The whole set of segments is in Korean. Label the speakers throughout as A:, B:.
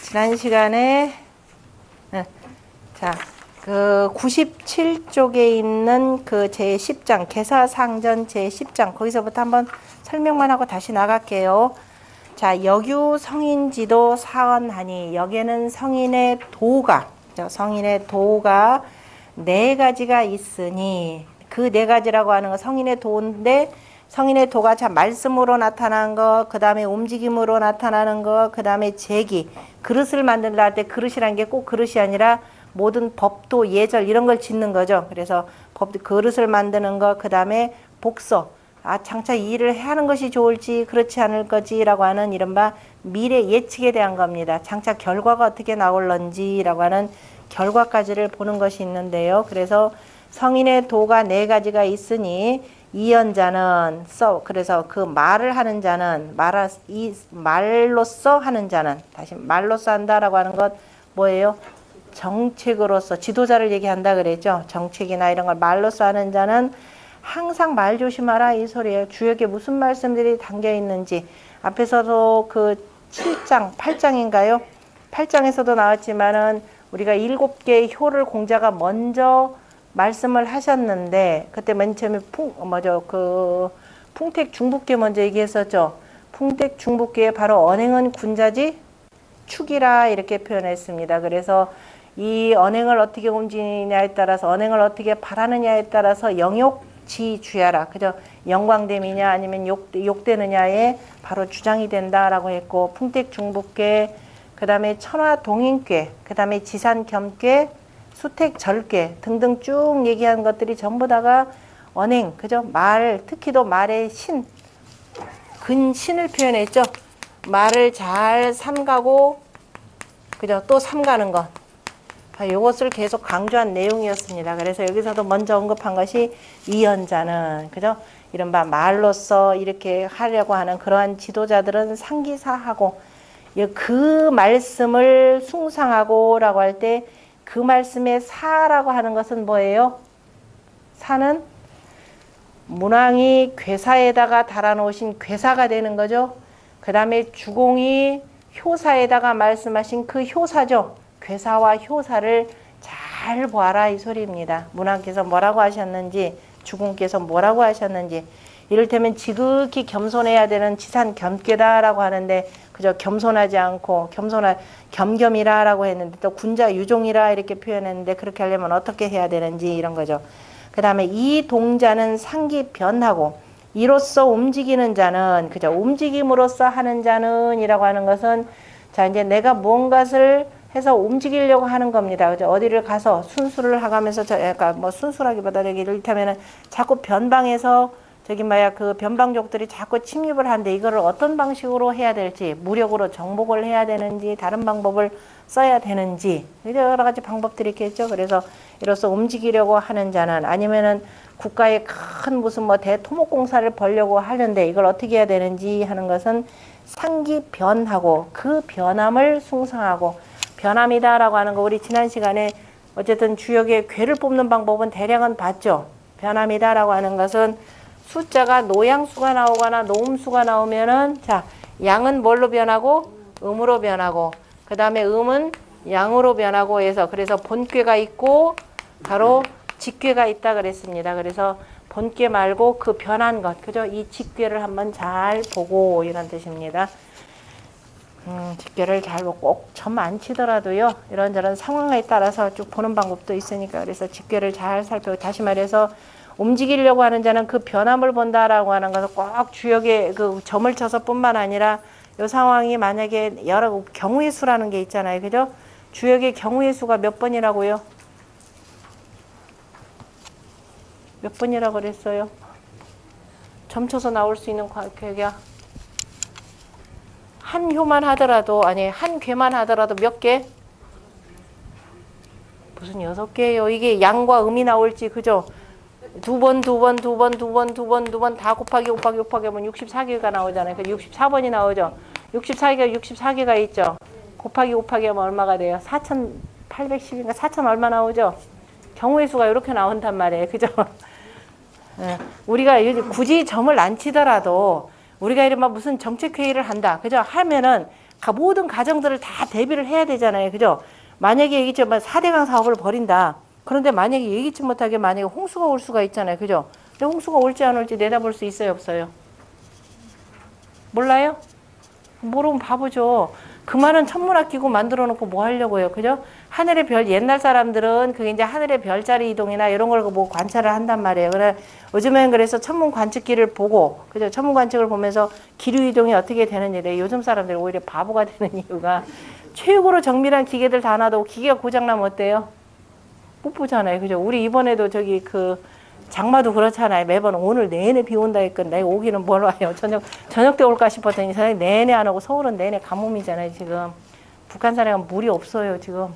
A: 지난 시간에 어, 자, 그 97쪽에 있는 그 제10장 개사상전 제10장 거기서부터 한번 설명만 하고 다시 나갈게요. 자, 여규 성인 지도 사언하니 여기에는 성인의 도가 저 성인의 도가 네 가지가 있으니 그 네 가지라고 하는 거 성인의 도인데 성인의 도가 참 말씀으로 나타난 거, 그 다음에 움직임으로 나타나는 거, 그 다음에 제기, 그릇을 만든다 할 때 그릇이란 게 꼭 그릇이 아니라 모든 법도 예절 이런 걸 짓는 거죠. 그래서 법 그릇을 만드는 거, 그 다음에 복서, 아 장차 이 일을 하는 것이 좋을지 그렇지 않을 거지라고 하는 이른바 미래 예측에 대한 겁니다. 장차 결과가 어떻게 나올런지라고 하는 결과까지를 보는 것이 있는데요. 그래서 성인의 도가 네 가지가 있으니 이연자는 써 그래서 그 말을 하는 자는 말하 이 말로써 하는 자는 다시 말로써 한다라고 하는 것 뭐예요? 정책으로서 지도자를 얘기한다 그랬죠. 정책이나 이런 걸 말로써 하는 자는 항상 말 조심하라 이 소리예요. 주역에 무슨 말씀들이 담겨 있는지 앞에서도 그 7장, 8장인가요? 8장에서도 나왔지만은 우리가 일곱 개의 효를 공자가 먼저 말씀을 하셨는데 그때 맨 처음에 풍 뭐죠 그 풍택 중북계 먼저 얘기했었죠. 풍택 중북계에 바로 언행은 군자지 축이라 이렇게 표현했습니다. 그래서 이 언행을 어떻게 움직이냐에 따라서 언행을 어떻게 바라느냐에 따라서 영욕지 주야라 그죠 영광됨이냐 아니면 욕, 욕되느냐에 바로 주장이 된다라고 했고 풍택 중북계 그 다음에 천화 동인괴 그 다음에 지산 겸괴 수택 절괴 등등 쭉 얘기한 것들이 전부 다가 언행 그죠 말 특히도 말의 신 근신을 표현했죠 말을 잘 삼가고 그죠 또 삼가는 것 이것을 계속 강조한 내용이었습니다. 그래서 여기서도 먼저 언급한 것이 이연자는 그죠? 이른바 말로써 이렇게 하려고 하는 그러한 지도자들은 상기사하고 그 말씀을 숭상하고라고 할때 그 말씀의 사라고 하는 것은 뭐예요? 사는 문왕이 괴사에다가 달아놓으신 괴사가 되는 거죠. 그 다음에 주공이 효사에다가 말씀하신 그 효사죠. 괴사와 효사를 잘 보아라 이 소리입니다. 문왕께서 뭐라고 하셨는지 주공께서 뭐라고 하셨는지 이를테면 지극히 겸손해야 되는 지산 겸괴다라고 하는데 그저 겸손하지 않고 겸손하 겸겸이라라고 했는데 또 군자 유종이라 이렇게 표현했는데 그렇게 하려면 어떻게 해야 되는지 이런 거죠. 그 다음에 이 동자는 상기 변하고 이로써 움직이는 자는 그저 움직임으로써 하는 자는 이라고 하는 것은 자 이제 내가 무언가를 해서 움직이려고 하는 겁니다. 그죠? 어디를 가서 순수를 하가면서 저 약간 뭐 순수라기보다 여기 이를테면은 자꾸 변방에서 저기 뭐야 그 변방족들이 자꾸 침입을 하는데 이거를 어떤 방식으로 해야 될지 무력으로 정복을 해야 되는지 다른 방법을 써야 되는지 여러 가지 방법들이 있겠죠. 그래서 이로써 움직이려고 하는 자는 아니면은 국가에 큰 무슨 뭐 대토목 공사를 벌려고 하는데 이걸 어떻게 해야 되는지 하는 것은 상기 변하고 그 변함을 숭상하고 변함이다라고 하는 거 우리 지난 시간에 어쨌든 주역의 괴를 뽑는 방법은 대략은 봤죠. 변함이다라고 하는 것은 숫자가 노양수가 나오거나 노음수가 나오면은 자 양은 뭘로 변하고 음으로 변하고 그 다음에 음은 양으로 변하고 해서 그래서 본괴가 있고 바로 직괴가 있다 그랬습니다. 그래서 본괴 말고 그 변한 것 그죠? 이 직괴를 한번 잘 보고 이런 뜻입니다. 음, 직결을 잘꼭점안 치더라도요 이런저런 상황에 따라서 쭉 보는 방법도 있으니까 그래서 직결을 잘 살펴고 다시 말해서 움직이려고 하는 자는 그 변함을 본다라고 하는 것은 꼭 주역에 그 점을 쳐서뿐만 아니라 이 상황이 만약에 여러 경우의 수라는 게 있잖아요 그죠 주역의 경우의 수가 몇 번이라고요 몇 번이라고 그랬어요 점 쳐서 나올 수 있는 계획이야 한 효만 하더라도 아니 한 괴만 하더라도 몇 개? 무슨 여섯 개예요? 이게 양과 음이 나올지 그죠? 두 번, 두 번, 두 번, 두 번, 두 번, 두 번 다 곱하기 곱하기 곱하기 하면 64개가 나오잖아요. 그 64번이 나오죠. 64개가 64개가 있죠. 곱하기 곱하기 하면 얼마가 돼요? 4,810인가 4,000 얼마 나오죠? 경우의 수가 이렇게 나온단 말이에요. 그죠? 예, 우리가 굳이 점을 안 치더라도 우리가 이른바 무슨 정책 회의를 한다. 그죠? 하면은 가- 모든 가정들을 다 대비를 해야 되잖아요. 그죠? 만약에 얘기했지만 4대강 사업을 벌인다. 그런데 만약에 예기치 못하게 만약에 홍수가 올 수가 있잖아요. 그죠? 근데 홍수가 올지 안 올지 내다볼 수 있어요, 없어요? 몰라요? 모르면 바보죠. 그 말은 천문학 기구 만들어 놓고 뭐 하려고요. 그죠? 하늘의 별, 옛날 사람들은 그게 이제 하늘의 별자리 이동이나 이런 걸 뭐 관찰을 한단 말이에요. 그래, 요즘엔 그래서 천문 관측기를 보고, 그죠? 천문 관측을 보면서 기류 이동이 어떻게 되는지래. 요즘 사람들이 오히려 바보가 되는 이유가 최고로 정밀한 기계들 다 놔도 기계가 고장나면 어때요? 못 보잖아요. 그죠? 우리 이번에도 저기 그 장마도 그렇잖아요. 매번 오늘 내내 비 온다 했건 내가 오기는 뭘 와요. 저녁 저녁 때 올까 싶었더니 저녁 내내 안 오고 서울은 내내 가뭄이잖아요. 지금 북한산에 가면 물이 없어요. 지금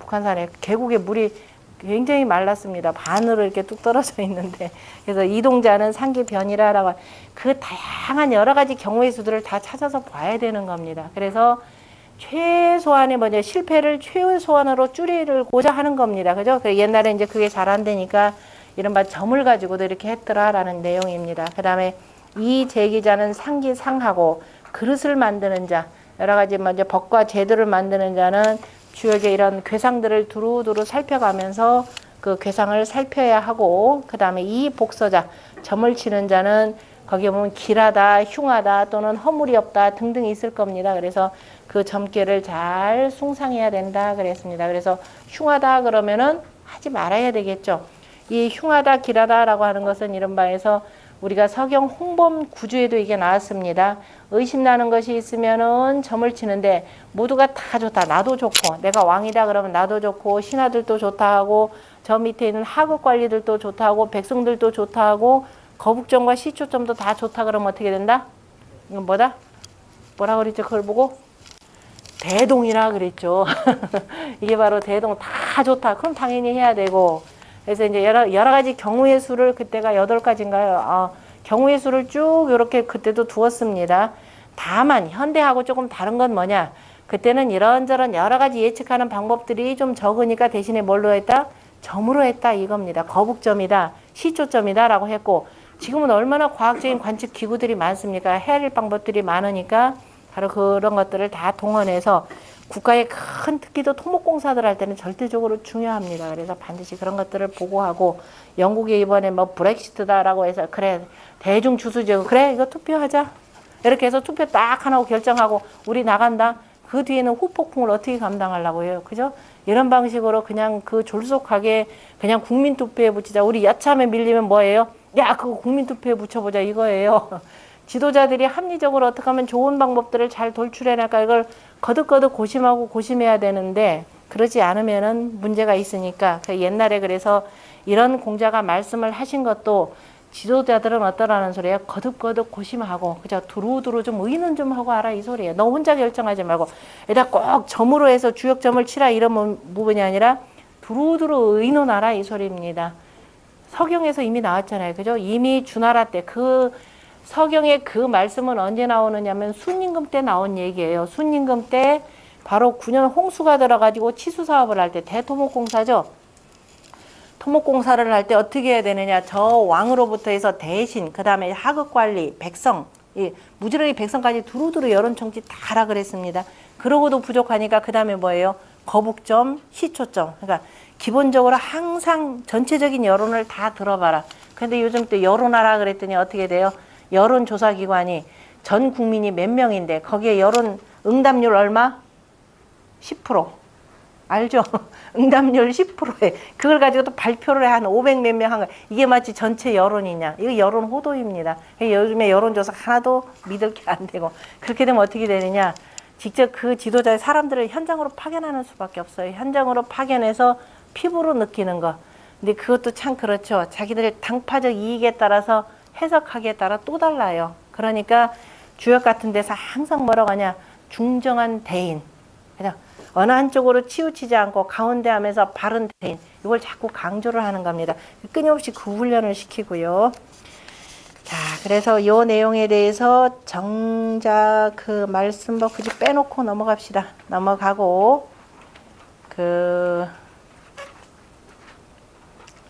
A: 북한산에 계곡에 물이 굉장히 말랐습니다. 반으로 이렇게 뚝 떨어져 있는데 그래서 이동자는 상기 변이라라고 그 다양한 여러 가지 경우의 수들을 다 찾아서 봐야 되는 겁니다. 그래서 최소한의 뭐냐 실패를 최소한으로 줄이고자 하는 겁니다. 그죠? 그 옛날에 이제 그게 잘 안 되니까 이른바 점을 가지고도 이렇게 했더라라는 내용입니다. 그 다음에 이 제기자는 상기상하고 그릇을 만드는 자 여러 가지 먼저 법과 제도를 만드는 자는 주역의 이런 괴상들을 두루두루 살펴가면서 그 괴상을 살펴야 하고 그 다음에 이 복서자 점을 치는 자는 거기에 보면 길하다, 흉하다 또는 허물이 없다 등등 있을 겁니다. 그래서 그 점괘를 잘 숭상해야 된다 그랬습니다. 그래서 흉하다 그러면은 하지 말아야 되겠죠. 이 흉하다, 길하다라고 하는 것은 이런 바에서 우리가 서경 홍범 구주에도 이게 나왔습니다. 의심나는 것이 있으면은 점을 치는데 모두가 다 좋다. 나도 좋고 내가 왕이다 그러면 나도 좋고 신하들도 좋다 하고 저 밑에 있는 하급 관리들도 좋다 하고 백성들도 좋다 하고 거북점과 시초점도 다 좋다 그러면 어떻게 된다? 이건 뭐다? 뭐라 그랬죠? 그걸 보고 대동이라 그랬죠. 이게 바로 대동 다 좋다. 그럼 당연히 해야 되고. 그래서 이제 여러, 여러 가지 경우의 수를 그때가 여덟 가지인가요? 어, 경우의 수를 쭉 이렇게 그때도 두었습니다. 다만 현대하고 조금 다른 건 뭐냐? 그때는 이런저런 여러 가지 예측하는 방법들이 좀 적으니까 대신에 뭘로 했다? 점으로 했다 이겁니다. 거북점이다, 시초점이다라고 했고 지금은 얼마나 과학적인 관측 기구들이 많습니까? 헤아릴 방법들이 많으니까 바로 그런 것들을 다 동원해서 국가의 큰 특기도 토목공사들 할 때는 절대적으로 중요합니다. 그래서 반드시 그런 것들을 보고하고 영국이 이번에 뭐 브렉시트다라고 해서 그래 대중 주수제 그래 이거 투표하자 이렇게 해서 투표 딱 하나 하고 결정하고 우리 나간다. 그 뒤에는 후폭풍을 어떻게 감당하려고 해요. 그죠? 이런 방식으로 그냥 그 졸속하게 그냥 국민 투표에 붙이자. 우리 야참에 밀리면 뭐예요? 야, 그거 국민 투표에 붙여보자 이거예요. 지도자들이 합리적으로 어떻게 하면 좋은 방법들을 잘 돌출해낼까 이걸 거듭거듭 고심하고 고심해야 되는데 그러지 않으면은 문제가 있으니까 그 옛날에 그래서 이런 공자가 말씀을 하신 것도 지도자들은 어떠라는 소리예요? 거듭거듭 고심하고 그저 두루두루 좀 의논 좀 하고 알아 이 소리예요. 너 혼자 결정하지 말고 에다 꼭 점으로 해서 주역점을 치라 이런 부분이 아니라 두루두루 의논하라 이 소리입니다. 서경에서 이미 나왔잖아요. 그죠? 이미 주나라 때 그 서경의 그 말씀은 언제 나오느냐면 순임금 때 나온 얘기예요. 순임금 때 바로 9년 홍수가 들어가지고 치수 사업을 할 때 대토목공사죠. 토목공사를 할 때 어떻게 해야 되느냐. 저 왕으로부터 해서 대신 그 다음에 하급관리, 백성, 이 무지르기 백성까지 두루두루 여론정치 다 하라 그랬습니다. 그러고도 부족하니까 그 다음에 뭐예요? 거북점, 시초점. 그러니까 기본적으로 항상 전체적인 여론을 다 들어봐라. 근데 요즘 또 여론하라 그랬더니 어떻게 돼요? 여론조사기관이 전 국민이 몇 명인데 거기에 여론 응답률 얼마? 10%. 알죠? 응답률 10%에 그걸 가지고 또 발표를 한 500 몇 명 한 거. 이게 마치 전체 여론이냐? 이거 여론 호도입니다. 요즘에 여론조사 하나도 믿을 게 안 되고 그렇게 되면 어떻게 되느냐? 직접 그 지도자의 사람들을 현장으로 파견하는 수밖에 없어요. 현장으로 파견해서 피부로 느끼는 거. 근데 그것도 참 그렇죠. 자기들의 당파적 이익에 따라서 해석하기에 따라 또 달라요. 그러니까 주역 같은 데서 항상 뭐라고 하냐? 중정한 대인. 그냥 어느 한쪽으로 치우치지 않고 가운데 하면서 바른 대인. 이걸 자꾸 강조를 하는 겁니다. 끊임없이 그 훈련을 시키고요. 자, 그래서 요 내용에 대해서 정작 그 말씀 뭐 굳이 빼놓고 넘어갑시다. 넘어가고 그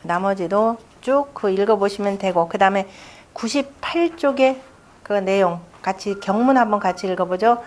A: 나머지도 쭉 그 읽어보시면 되고 그 다음에 98쪽에 그 내용 같이 경문 한번 같이 읽어보죠.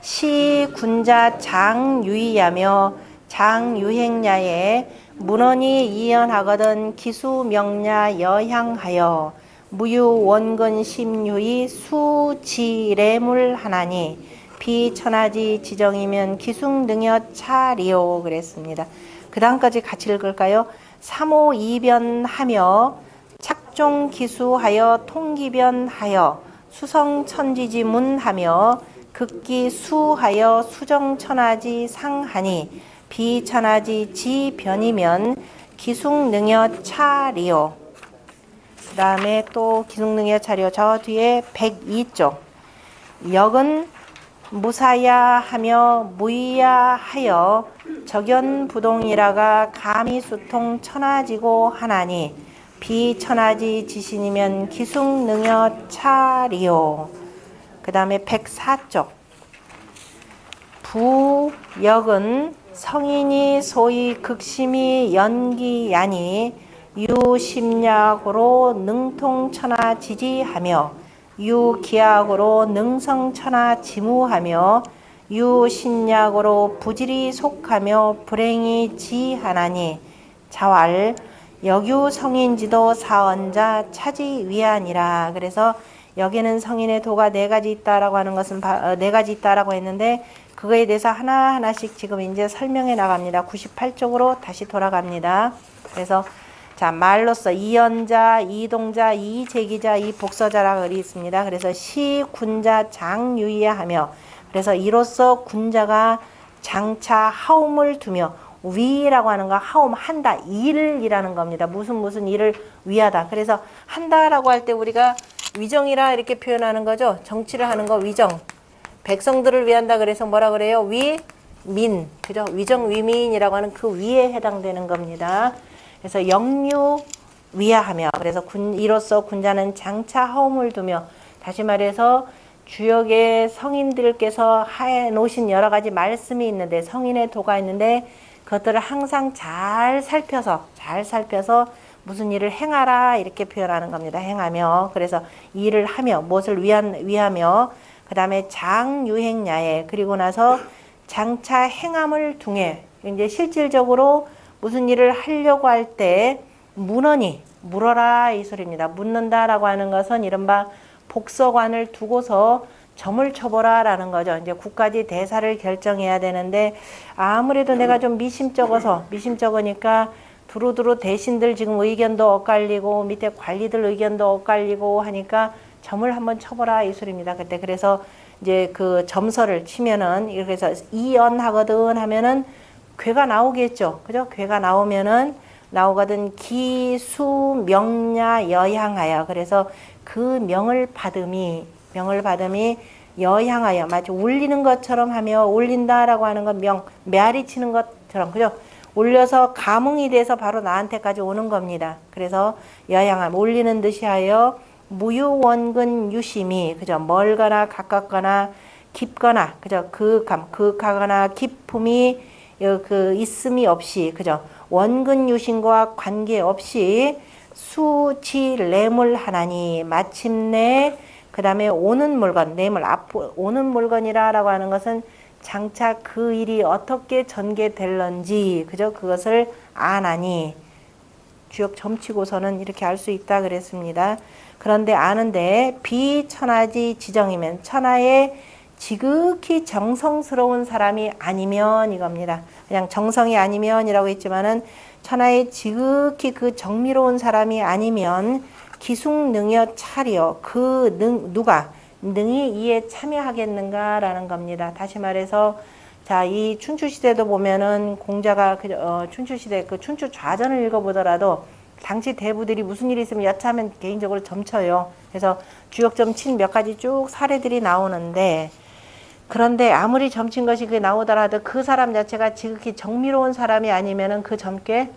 A: 시 군자 장유의하며 장유행야에 문헌이 이연하거든 기수 명야 여향하여 무유 원근 심유의 수지래물 하나니 비천하지 지정이면 기숙 능여 차리오 그랬습니다. 그 다음까지 같이 읽을까요? 삼호 이변하며 착종 기수하여 통기변하여 수성 천지지문하며 극기 수하여 수정 천하지 상하니 비천하지 지변이면 기숙 능여 차리오 그 다음에 또 기숙능여 차려 저 뒤에 102쪽 역은 무사야 하며 무이야 하여 적연부동이라가 감히 수통 천하지고 하나니 비천하지 지신이면 기숙능여 차리오. 그 다음에 104쪽. 부역은 성인이 소위 극심히 연기야니 유심약으로 능통천하 지지하며 유기약으로 능성천하 지무하며 유신약으로 부질이 속하며 불행이 지하나니 자왈 여규 성인지도 사언자 차지 위안이라 그래서 여기는 성인의 도가 네 가지 있다라고 하는 것은 바- 어, 네 가지 있다라고 했는데 그거에 대해서 하나 하나씩 지금 이제 설명해 나갑니다. 98쪽으로 다시 돌아갑니다. 그래서 자 말로써 이연자, 이동자, 이제기자, 이복서자라고 글이 있습니다. 그래서 시 군자 장 유의하며 그래서 이로써 군자가 장차 하움을 두며 위라고 하는 거 하움 한다 일이라는 겁니다. 무슨 무슨 일을 위하다. 그래서 한다라고 할 때 우리가 위정이라 이렇게 표현하는 거죠. 정치를 하는 거 위정. 백성들을 위한다 그래서 뭐라 그래요? 위, 민. 그죠? 위정, 위민이라고 하는 그 위에 해당되는 겁니다. 그래서 영유 위하하며 그래서 군, 이로써 군자는 장차 하움을 두며 다시 말해서 주역의 성인들께서 해 놓으신 여러 가지 말씀이 있는데 성인의 도가 있는데 그것들을 항상 잘 살펴서 잘 살펴서 무슨 일을 행하라 이렇게 표현하는 겁니다. 행하며 그래서 일을 하며 무엇을 위한 위하며 그 다음에 장유행야에 그리고 나서 장차 행함을 통해 이제 실질적으로 무슨 일을 하려고 할 때 문헌이 물어라 이 소리입니다. 묻는다라고 하는 것은 이른바 복서관을 두고서 점을 쳐보라 라는 거죠. 이제 국가지 대사를 결정해야 되는데 아무래도 내가 좀 미심쩍어서 미심쩍으니까 두루두루 대신들 지금 의견도 엇갈리고 밑에 관리들 의견도 엇갈리고 하니까 점을 한번 쳐보라 이 소리입니다. 그때 그래서 이제 그 점서를 치면은 이렇게 해서 이연하거든 하면은 괴가 나오겠죠. 그죠? 괴가 나오면은 나오거든 기수 명야 여향하여 그래서 그 명을 받음이 명을 받음이 여향하여 마치 울리는 것처럼 하며 울린다라고 하는 건 명 메아리 치는 것처럼 그죠? 올려서 감흥이 돼서 바로 나한테까지 오는 겁니다. 그래서 여향함 올리는 듯이 하여 무유원근 유심이 그죠? 멀거나 가깝거나 깊거나 그죠? 그감 극하거나 기품이 여- 그 있음이 없이 그죠? 원근 유심과 관계없이 수지 레물 하나니 마침내 그 다음에 오는 물건 내물 앞 오는 물건이라라고 하는 것은 장차 그 일이 어떻게 전개될런지 그죠? 그것을 아나니 주역 점치고서는 이렇게 알 수 있다 그랬습니다. 그런데 아는데 비천하지 지정이면 천하의 지극히 정성스러운 사람이 아니면 이겁니다. 그냥 정성이 아니면이라고 했지만은 천하의 지극히 그 정미로운 사람이 아니면 기숙능여 차려 그 능 누가 능히 이에 참여하겠는가라는 겁니다. 다시 말해서 자, 이 춘추 시대도 보면은 공자가 그 어, 춘추 시대 그 춘추 좌전을 읽어보더라도 당시 대부들이 무슨 일이 있으면 여차하면 개인적으로 점쳐요. 그래서 주역점 친 몇 가지 쭉 사례들이 나오는데 그런데 아무리 점친 것이 그 나오더라도 그 사람 자체가 지극히 정미로운 사람이 아니면은 그 점괘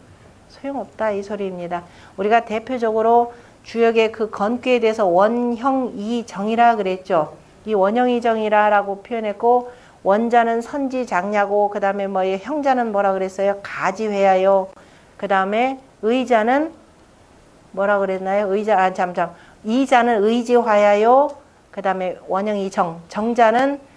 A: 소용없다 이 소리입니다. 우리가 대표적으로 주역의 그 건괴에 대해서 원형이정이라 그랬죠. 이 원형이정이라라고 표현했고 원자는 선지 장냐고 그 다음에 뭐 형자는 뭐라 그랬어요? 가지회하요. 그 다음에 의자는 뭐라 그랬나요? 의자 아 잠잠 이자는 의지화야요. 그 다음에 원형이정 정자는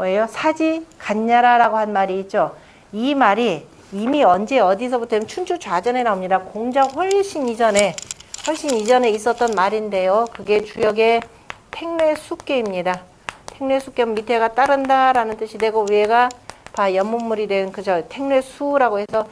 A: 뭐예요? 사지 갔냐라라고 한 말이 있죠. 이 말이 이미 언제 어디서부터 춘추 좌전에 나옵니다. 공작 훨씬 이전에 훨씬 이전에 있었던 말인데요. 그게 주역의 택례숙계입니다. 택례숙계 밑에가 따른다라는 뜻이 되고 위에가 바 연문물이 된 그저 택례수라고 해서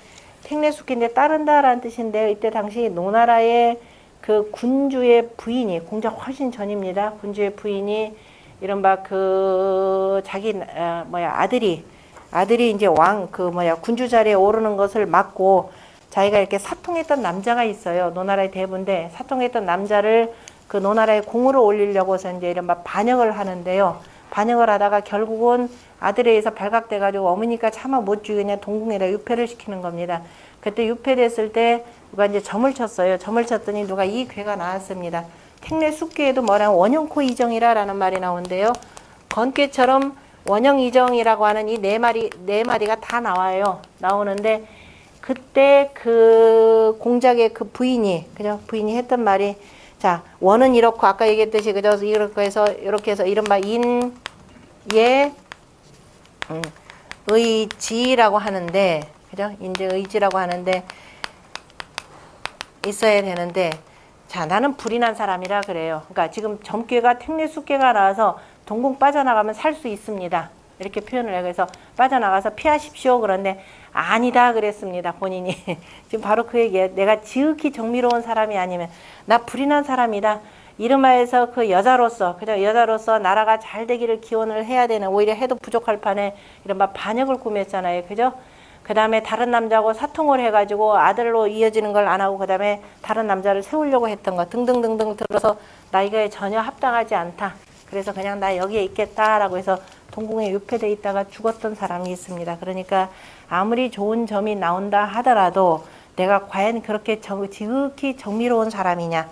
A: 택례숙계인데 따른다라는 뜻인데요. 이때 당시 노나라의 그 군주의 부인이 공작 훨씬 전입니다. 군주의 부인이 이른바 그 자기 아, 뭐야 아들이 아들이 이제 왕 그 뭐야 군주 자리에 오르는 것을 막고 자기가 이렇게 사통했던 남자가 있어요. 노나라의 대부인데 사통했던 남자를 그 노나라의 공으로 올리려고 해서 이제 이른바 반역을 하는데요. 반역을 하다가 결국은 아들에 의해서 발각돼 가지고 어머니가 차마 못 죽이냐 동궁에다 유폐를 시키는 겁니다. 그때 유폐됐을 때 누가 이제 점을 쳤어요. 점을 쳤더니 누가 이 괴가 나왔습니다. 택내 숙계에도 뭐라면 원형코 이정이라라는 말이 나오는데요. 건괴처럼 원형 이정이라고 하는 이 네 마리 네 마리가 다 나와요. 나오는데 그때 그 공작의 그 부인이 그죠? 부인이 했던 말이 자 원은 이렇고 아까 얘기했듯이 그죠? 이렇게 해서 이렇게 해서 이른바 인예 음, 의지라고 하는데 그죠? 인제 의지라고 하는데 있어야 되는데 자 나는 불이 난 사람이라 그래요. 그러니까 지금 점괘가 택례숙계가 나와서 동궁 빠져나가면 살 수 있습니다. 이렇게 표현을 해요. 그래서 빠져나가서 피하십시오. 그런데 아니다 그랬습니다. 본인이 지금 바로 그 얘기예요. 내가 지극히 정미로운 사람이 아니면 나 불이 난 사람이다. 이름하여서 그 여자로서 그죠 여자로서 나라가 잘 되기를 기원을 해야 되는 오히려 해도 부족할 판에 이른바 반역을 꾸몄잖아요. 그죠? 그 다음에 다른 남자하고 사통을 해가지고 아들로 이어지는 걸 안 하고 그 다음에 다른 남자를 세우려고 했던 거 등등등등 들어서 나 이거에 전혀 합당하지 않다. 그래서 그냥 나 여기에 있겠다라고 해서 동궁에 유폐돼 있다가 죽었던 사람이 있습니다. 그러니까 아무리 좋은 점이 나온다 하더라도 내가 과연 그렇게 정, 지극히 정미로운 사람이냐.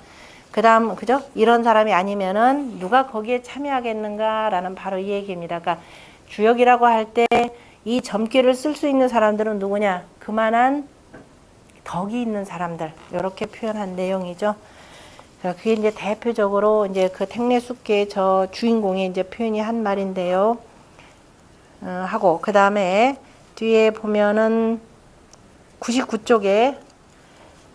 A: 그 다음, 그죠? 이런 사람이 아니면은 누가 거기에 참여하겠는가라는 바로 이 얘기입니다. 그러니까 주역이라고 할때 이 점괘를 쓸 수 있는 사람들은 누구냐? 그만한 덕이 있는 사람들. 이렇게 표현한 내용이죠. 자, 그게 이제 대표적으로 이제 그 택례숙계의 저 주인공이 이제 표현이 한 말인데요. 어, 하고 그 다음에 뒤에 보면은 99쪽에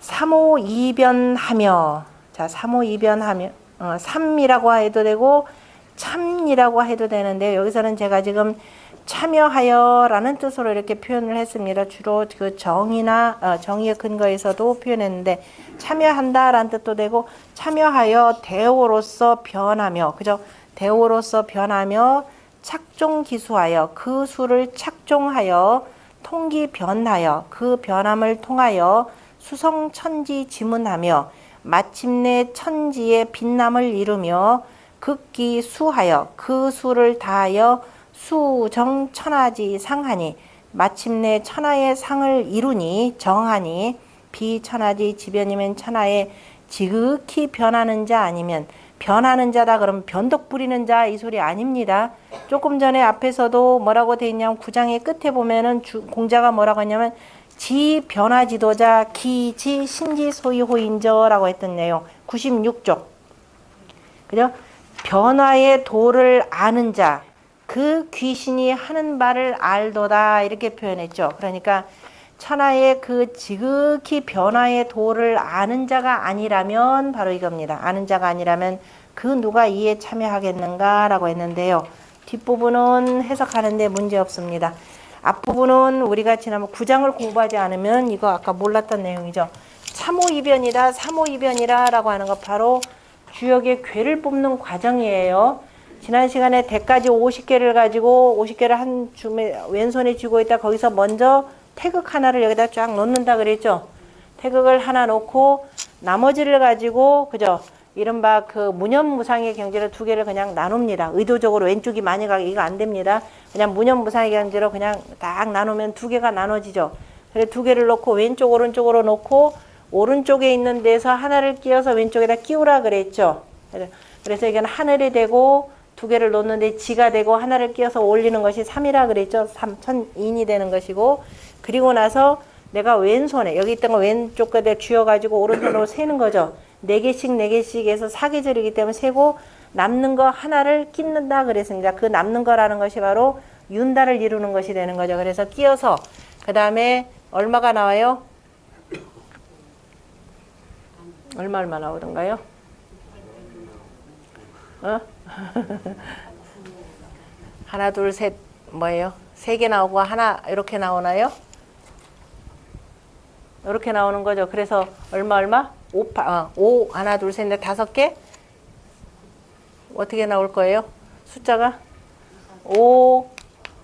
A: 삼호 이변하며 자 삼호 이변하며 어, 삼이라고 해도 되고 참이라고 해도 되는데 여기서는 제가 지금 참여하여라는 뜻으로 이렇게 표현을 했습니다. 주로 그 정의나 어, 정의의 근거에서도 표현했는데 참여한다라는 뜻도 되고 참여하여 대오로서 변하며 그죠? 대오로서 변하며 착종 기수하여 그 수를 착종하여 통기 변하여 그 변함을 통하여 수성 천지 지문하며 마침내 천지의 빛남을 이루며 극기 수하여 그 수를 다하여 수정 천하지 상하니 마침내 천하의 상을 이루니 정하니 비천하지 지변이면 천하에 지극히 변하는 자 아니면 변하는 자다 그러면 변덕 부리는 자 이 소리 아닙니다. 조금 전에 앞에서도 뭐라고 돼 있냐면 구장의 끝에 보면은 주, 공자가 뭐라고 했냐면 지 변화 지도자 기지 신지 소위 호인저라고 했던 내용 96쪽 그죠? 변화의 도를 아는 자 그 귀신이 하는 바를 알도다 이렇게 표현했죠. 그러니까 천하의 그 지극히 변화의 도를 아는 자가 아니라면 바로 이겁니다. 아는 자가 아니라면 그 누가 이에 참여하겠는가라고 했는데요. 뒷부분은 해석하는데 문제 없습니다. 앞부분은 우리가 지난번 구장을 공부하지 않으면 이거 아까 몰랐던 내용이죠. 참호이변이다, 삼호이변이라라고 하는 거 바로 주역의 괴를 뽑는 과정이에요. 지난 시간에 대까지 50개를 가지고 50개를 한 줌에 왼손에 쥐고 있다 거기서 먼저 태극 하나를 여기다 쫙 놓는다 그랬죠. 태극을 하나 놓고 나머지를 가지고 그죠. 이른바 그 무념무상의 경지를 두 개를 그냥 나눕니다. 의도적으로 왼쪽이 많이 가게 이거 안 됩니다. 그냥 무념무상의 경지로 그냥 딱 나누면 두 개가 나눠지죠. 그래 두 개를 놓고 왼쪽 오른쪽으로 놓고 오른쪽에 있는 데서 하나를 끼워서 왼쪽에다 끼우라 그랬죠. 그래서 이건 하늘이 되고 두 개를 놓는데 지가 되고 하나를 끼워서 올리는 것이 3이라 그랬죠. 3, 천인이 되는 것이고 그리고 나서 내가 왼손에 여기 있던 거 왼쪽 끝에 쥐어가지고 오른손으로 세는 거죠. 네 개씩 네 개씩 해서 사계절이기 때문에 세고 남는 거 하나를 끼는다 그랬습니다. 그 남는 거라는 것이 바로 윤달을 이루는 것이 되는 거죠. 그래서 끼어서 그 다음에 얼마가 나와요? 얼마 얼마 나오던가요? 어? 하나 둘 셋 뭐예요? 세 개 나오고 하나 이렇게 나오나요? 이렇게 나오는 거죠. 그래서 얼마 얼마? 5, 어, 5 하나 둘 셋 넷 다섯 개 어떻게 나올 거예요? 숫자가 5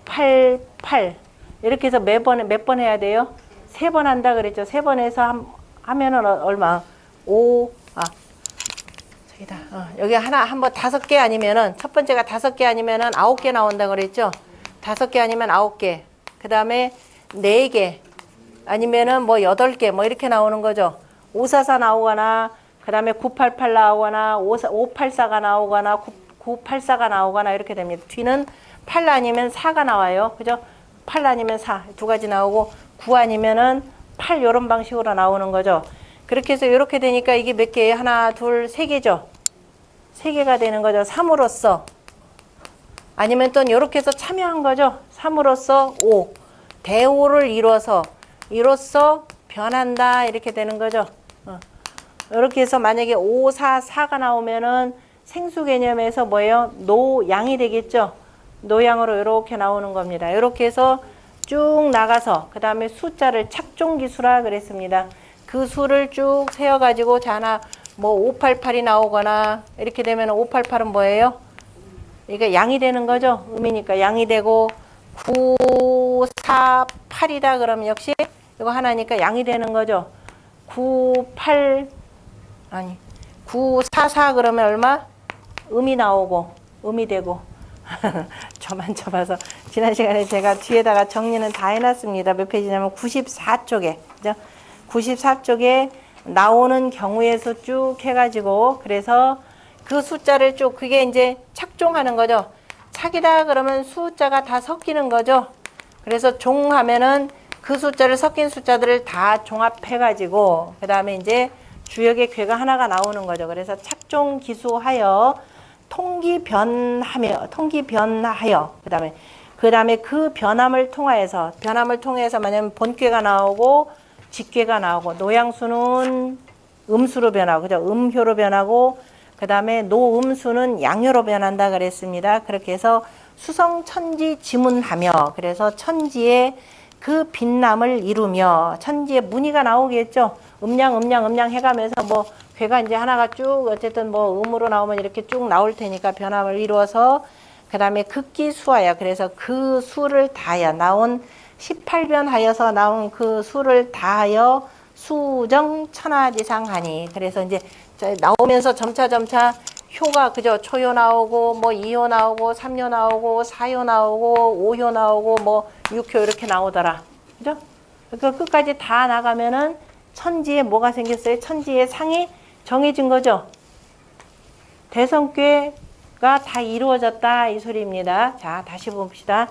A: 8 8 이렇게 해서 매번 몇 번 해야 돼요? 세 번 한다 그랬죠. 세 번 해서 함- 하면은 어- 얼마? 5 아. 저기다. 어, 여기 하나 한번 다섯 개 아니면은 첫 번째가 다섯 개 아니면은 아홉 개 나온다 그랬죠. 다섯 개 아니면 아홉 개. 그다음에 네 개. 아니면은 뭐 여덟 개 뭐 이렇게 나오는 거죠. 544 나오거나 그다음에 988 나오거나 584가 나오거나 984가 나오거나 이렇게 됩니다. 뒤는 8 아니면 4가 나와요. 그죠? 8 아니면 4두 가지 나오고 9 아니면은 8 이런 방식으로 나오는 거죠. 그렇게 해서 이렇게 되니까 이게 몇 개예요? 하나, 둘, 세 개죠. 세 개가 되는 거죠. 3으로써 아니면 또 이렇게 해서 참여한 거죠. 3으로써 5. 대오를 이뤄서 이로써 변한다 이렇게 되는 거죠. 어. 이렇게 해서 만약에 5, 4, 4가 나오면은 생수 개념에서 뭐예요? 노양이 되겠죠. 노양으로 이렇게 나오는 겁니다. 이렇게 해서 쭉 나가서 그 다음에 숫자를 착종 기수라 그랬습니다. 그 수를 쭉 세어가지고 자 하나 뭐 588이 나오거나 이렇게 되면 588은 뭐예요? 이게 양이 되는 거죠. 음이니까 양이 되고 9, 4, 8이다 그러면 역시 이거 하나니까 양이 되는 거죠. 9, 8 아니 9, 4, 4 그러면 얼마? 음이 나오고 음이 되고 저만 쳐봐서 지난 시간에 제가 뒤에다가 정리는 다 해놨습니다. 몇 페이지냐면 94쪽에 그죠? 94쪽에 나오는 경우의 수쭉 해가지고 그래서 그 숫자를 쭉 그게 이제 착종하는 거죠. 착이다 그러면 숫자가 다 섞이는 거죠. 그래서 종하면은 그 숫자를 섞인 숫자들을 다 종합해가지고 그 다음에 이제 주역의 괴가 하나가 나오는 거죠. 그래서 착종 기수하여 통기 변하며 통기 변하여 그 다음에 그 다음에 그 변함을 통하여서 변함을 통해서 만약에 본괴가 나오고 직괴가 나오고 노양수는 음수로 변하고 그죠 음효로 변하고 그 다음에 노음수는 양효로 변한다 그랬습니다. 그렇게 해서 수성 천지 지문하며 그래서 천지의 그 빛남을 이루며 천지의 무늬가 나오겠죠. 음양 음양 음양 해가면서 뭐 괴가 이제 하나가 쭉 어쨌든 뭐 음으로 나오면 이렇게 쭉 나올 테니까 변함을 이루어서 그 다음에 극기 수하여 그래서 그 수를 다하여 나온 18변 하여서 나온 그 수를 다하여 수정 천하지상하니. 그래서 이제 저 나오면서 점차 점차 효가 그죠 초효 나오고 뭐 2효 나오고 3효 나오고 4효 나오고 5효 나오고 뭐 6효 이렇게 나오더라. 그죠? 그 끝까지 다 나가면은 천지에 뭐가 생겼어요? 천지의 상이 정해진 거죠? 대성괴가 다 이루어졌다 이 소리입니다. 자 다시 봅시다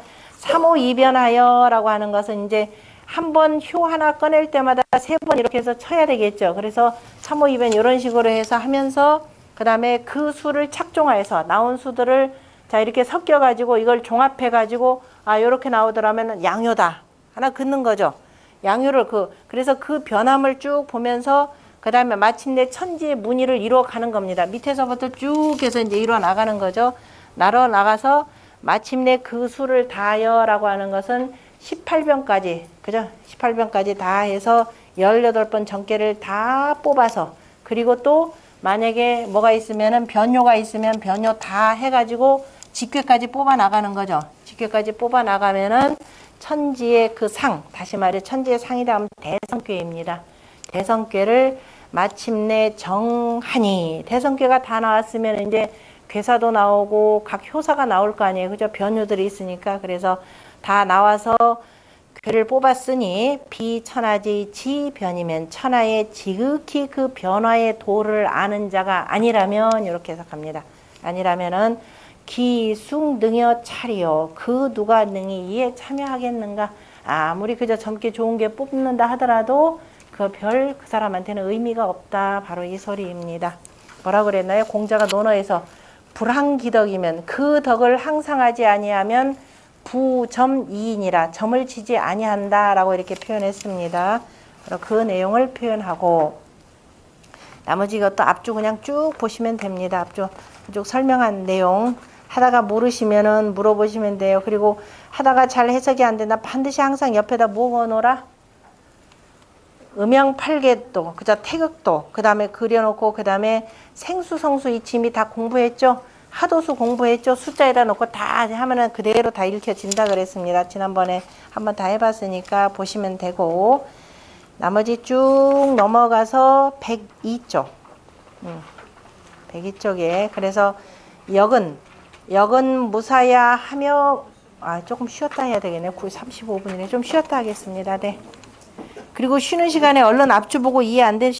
A: 3호 이변하여라고 하는 것은 이제 한 번 효 하나 꺼낼 때마다 세 번 이렇게 해서 쳐야 되겠죠. 그래서 3호 이변 이런 식으로 해서 하면서 그 다음에 그 수를 착종하여서 나온 수들을 자 이렇게 섞여 가지고 이걸 종합해 가지고 아 이렇게 나오더라면 양효다 하나 긋는 거죠. 양효를 그 그래서 그 변함을 쭉 보면서 그 다음에 마침내 천지의 무늬를 이루어 가는 겁니다. 밑에서부터 쭉 해서 이제 이루어 나가는 거죠. 나러 나가서 마침내 그 수를 다하여라고 하는 것은 18변까지 그죠? 18변까지 다 해서 18번 전개를 다 뽑아서 그리고 또 만약에 뭐가 있으면은 변효가 있으면 변효 다 해가지고 직괴까지 뽑아 나가는 거죠. 직괴까지 뽑아 나가면은 천지의 그 상, 다시 말해 천지의 상이다 하면 대성괴입니다. 대성괴를 마침내 정하니 대성괴가 다 나왔으면 이제 괴사도 나오고 각 효사가 나올 거 아니에요. 그죠? 변효들이 있으니까. 그래서 다 나와서 괴를 뽑았으니 비천하지 지변이면 천하의 지극히 그 변화의 도를 아는 자가 아니라면 이렇게 해석합니다. 아니라면은 기숭 능여 차리요 그 누가 능히 이에 참여하겠는가 아무리 그저 젊게 좋은 게 뽑는다 하더라도 그 별그 사람한테는 의미가 없다 바로 이 소리입니다. 뭐라 그랬나요? 공자가 논어에서 불항기덕이면 그 덕을 항상하지 아니하면 부점이인이라 점을 치지 아니한다라고 이렇게 표현했습니다. 그 내용을 표현하고 나머지 이것도 앞쪽 그냥 쭉 보시면 됩니다. 앞쪽 쭉 설명한 내용 하다가 모르시면은 물어보시면 돼요. 그리고 하다가 잘 해석이 안 된다 반드시 항상 옆에다 뭐 넣어라? 음양 팔계도, 그자 태극도, 그 다음에 그려놓고, 그 다음에 생수, 성수, 이침이 다 공부했죠? 하도수 공부했죠? 숫자에다 놓고 다 하면은 그대로 다 읽혀진다 그랬습니다. 지난번에 한번 다 해봤으니까 보시면 되고, 나머지 쭉 넘어가서 102쪽. 음, 102쪽에. 그래서 역은, 역은 무사야 하며, 아, 조금 쉬었다 해야 되겠네. 9, 35분이네. 좀 쉬었다 하겠습니다. 네. 그리고 쉬는 시간에 얼른 앞주 보고 이해 안 되시